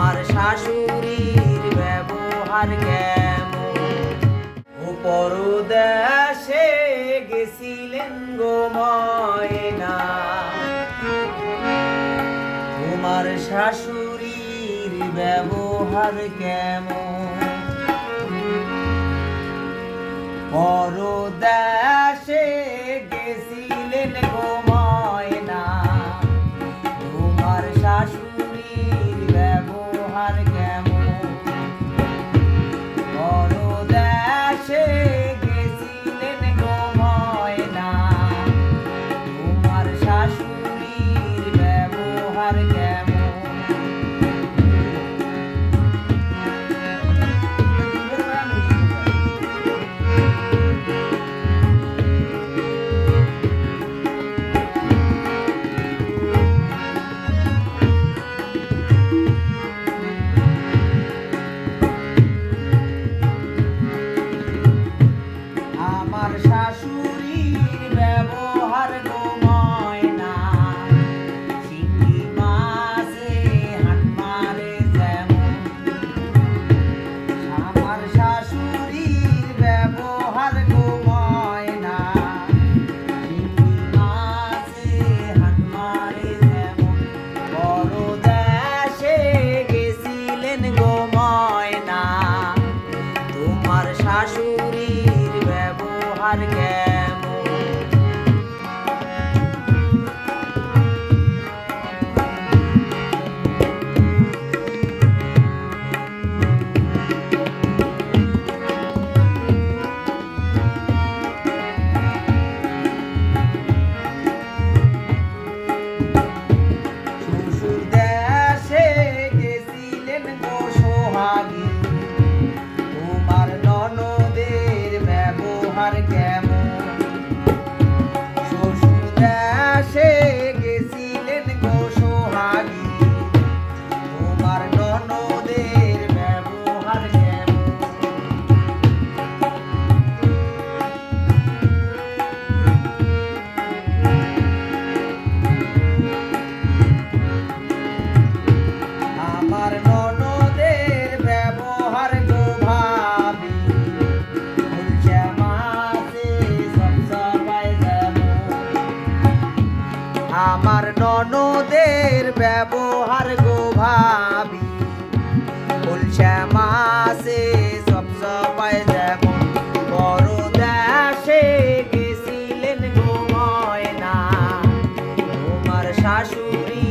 আমার শাশুড়ির ব্যবহার কেমন? ও পরদেশে গেছিলেন গো ময়না। তোমার শাশুড়ির ব্যবহার কেমন? পরদেশে গেছিলেন গো শাশুড়ির ব্যবহার কেমন আমার ননদের ব্যবহার গো ভাবি। বলছে মাসে সব সবাই যেমন বড় দেশে গেছিলেন গো ময়না। তোমার শাশুড়ি